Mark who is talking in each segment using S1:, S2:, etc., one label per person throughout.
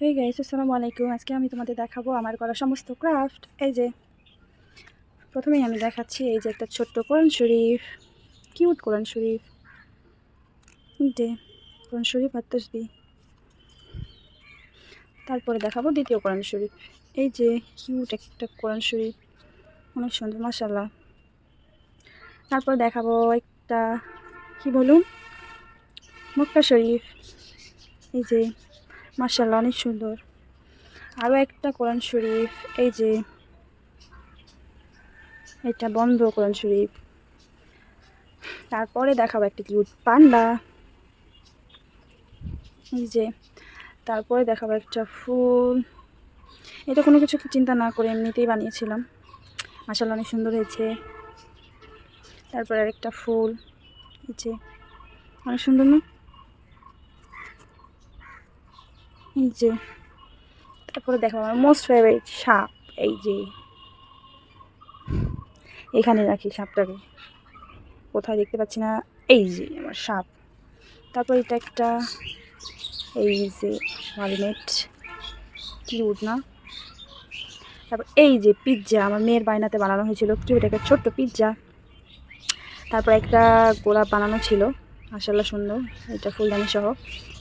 S1: Hey guys আসসালামু আলাইকুম। আজকে আমি তোমাদের দেখাবো আমার করা সমস্ত ক্রাফট এই যে, প্রথমেই আমি দেখাচ্ছি এই যে একটা ছোট্ট কোরআন শরীফ। কিউট কোরআন শরীফ। যে, কোরআন শরীফ আর তারপরে দেখাবো দ্বিতীয় কোরআন শরীফ। এই যে কিউট একটা কোরআন শরীফ। অনেক সুন্দর মাসাল্লাহ তারপর দেখাবো একটা, কি বলুন? মক্কা শরীফ। এই যে মার্শাল্লাহ অনেক সুন্দর। আরও একটা কোরআন শরীফ, এই যে এটা বন্ধ কোরআন শরীফ। তারপরে দেখাবো একটা কিউট পান্ডা। এই যে, তারপরে দেখাবো একটা ফুল। এটা কোনো কিছু চিন্তা না করে এমনিতেই বানিয়েছিলাম। মাসাল্লাহ অনেক সুন্দর হয়েছে। তারপরে আরেকটা ফুল, এই যে, অনেক সুন্দর না এই যে তারপরে দেখো, আমার মোস্ট ফেভারিট সাপ, এই যে। এখানে রাখি সাপটাকে। কোথায় দেখতে পাচ্ছি না? এই যে আমার সাপ। তারপর এটা একটা, এই যে হেলমেট কিউট না? তারপর এই যে পিৎজা, আমার মেয়ের বায়নাতে বানানো হয়েছিল। কিউট একটা ছোট্ট পিৎজা। তারপর একটা গোলাপ বানানো ছিল। মাসাল্লাহ সুন্দর। এটা ফুলদানি সহ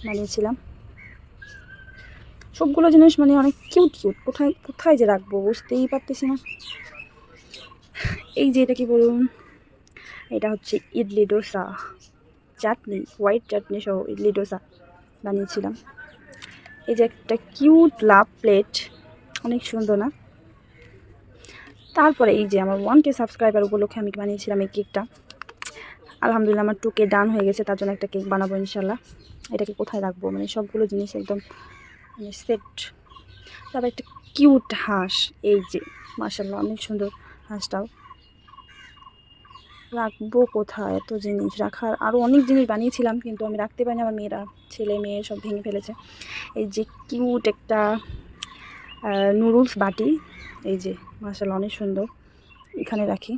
S1: বানিয়েছিলাম। সবগুলো জিনিস মানে অনেক কিউট কিউট কোথায় কোথায় যে রাখব বুঝতেই পারতেছি না। এই যে এটা কি বলুন? এটা হচ্ছে ইডলি ডোসা। চাটনি হোয়াইট চাটনি সহ ইডলি ডোসা বানিয়েছিলাম। এই যে একটা কিউট লাভ প্লেট অনেক সুন্দর না? তারপরে এই যে আমার ওয়ান কে সাবস্ক্রাইবার উপলক্ষে আমি বানিয়েছিলাম এই কেকটা আলহামদুলিল্লাহ আমার টু কে ডান হয়ে গেছে, তার জন্য একটা কেক বানাবো ইনশাল্লাহ। এটাকে কোথায় রাখব? মানে সবগুলো জিনিস একদম মানে সেট তারপর একটা কিউট হাঁস। এই যে মার্শাল্লাহ অনেক সুন্দর হাঁসটাও। রাখব কোথায়? এত জিনিস রাখার আরও অনেক জিনিস বানিয়েছিলাম, কিন্তু আমি রাখতে পারিনি আমার মেয়েরা। ছেলে, মেয়ে সব ভেঙে ফেলেছে। এই যে কিউট একটা নুডলস বাটি। এই যে মার্শাল্লাহ অনেক সুন্দর। এখানে রাখি।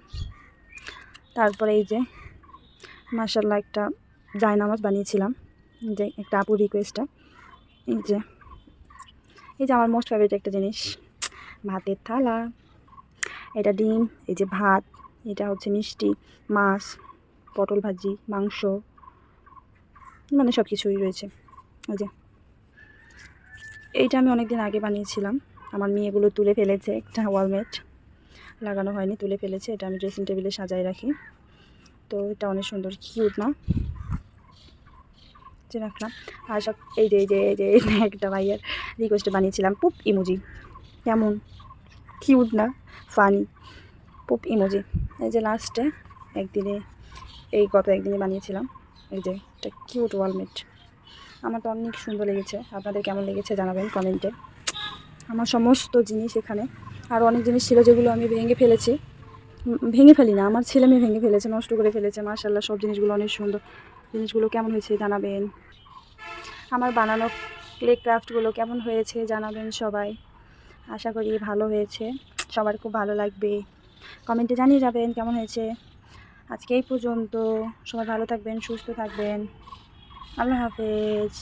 S1: তারপরে এই যে মার্শাল্লাহ একটা জায়নামাজ বানিয়েছিলাম। যে, একটা আপু রিকোয়েস্টটা এই যে এই যে আমার মোস্ট ফেভারিট একটা জিনিস, ভাতের থালা। এটা ডিম, এই যে ভাত, এটা হচ্ছে মিষ্টি, মাছ, পটল ভাজি, মাংস মানে সব কিছুই রয়েছে। ওই যে। এইটা আমি অনেক দিন আগে বানিয়েছিলাম। আমার মেয়েগুলো তুলে ফেলেছে, একটা ওয়ালমেট লাগানো হয়নি, তুলে ফেলেছে। এটা আমি ড্রেসিং টেবিলে সাজাই রাখি। তো এটা অনেক সুন্দর কিউট না? যে রাখলাম। আর সব এই যে এই যে এই যে একটা ভাইয়ার রিকোয়েস্টে বানিয়েছিলাম, পুপ ইমোজি কেমন? কিউট না? ফানি পুপ ইমোজি এই যে লাস্টে একদিনে, এই গত একদিনে বানিয়েছিলাম। এই যে একটা কিউট ওয়ালমেট আমার তো অনেক সুন্দর লেগেছে। আপনাদের কেমন লেগেছে জানাবেন কমেন্টে আমার সমস্ত জিনিস এখানে। আর অনেক জিনিস ছিল যেগুলো আমি ভেঙে ফেলেছি। ভেঙে ফেলি না। আমার ছেলে মেয়ে ভেঙে ফেলেছে, নষ্ট করে ফেলেছে মার্শাল্লাহ সব জিনিসগুলো অনেক সুন্দর। জিনিসগুলো কেমন হয়েছে জানাবেন। আমার বানানো ক্লে ক্রাফটগুলো কেমন হয়েছে জানাবেন সবাই। আশা করি ভালো হয়েছে। সবার খুব ভালো লাগবে। কমেন্টে জানিয়ে যাবেন কেমন হয়েছে। আজকে এই পর্যন্ত। সবাই ভালো থাকবেন, সুস্থ থাকবেন। আল্লাহ হাফেজ।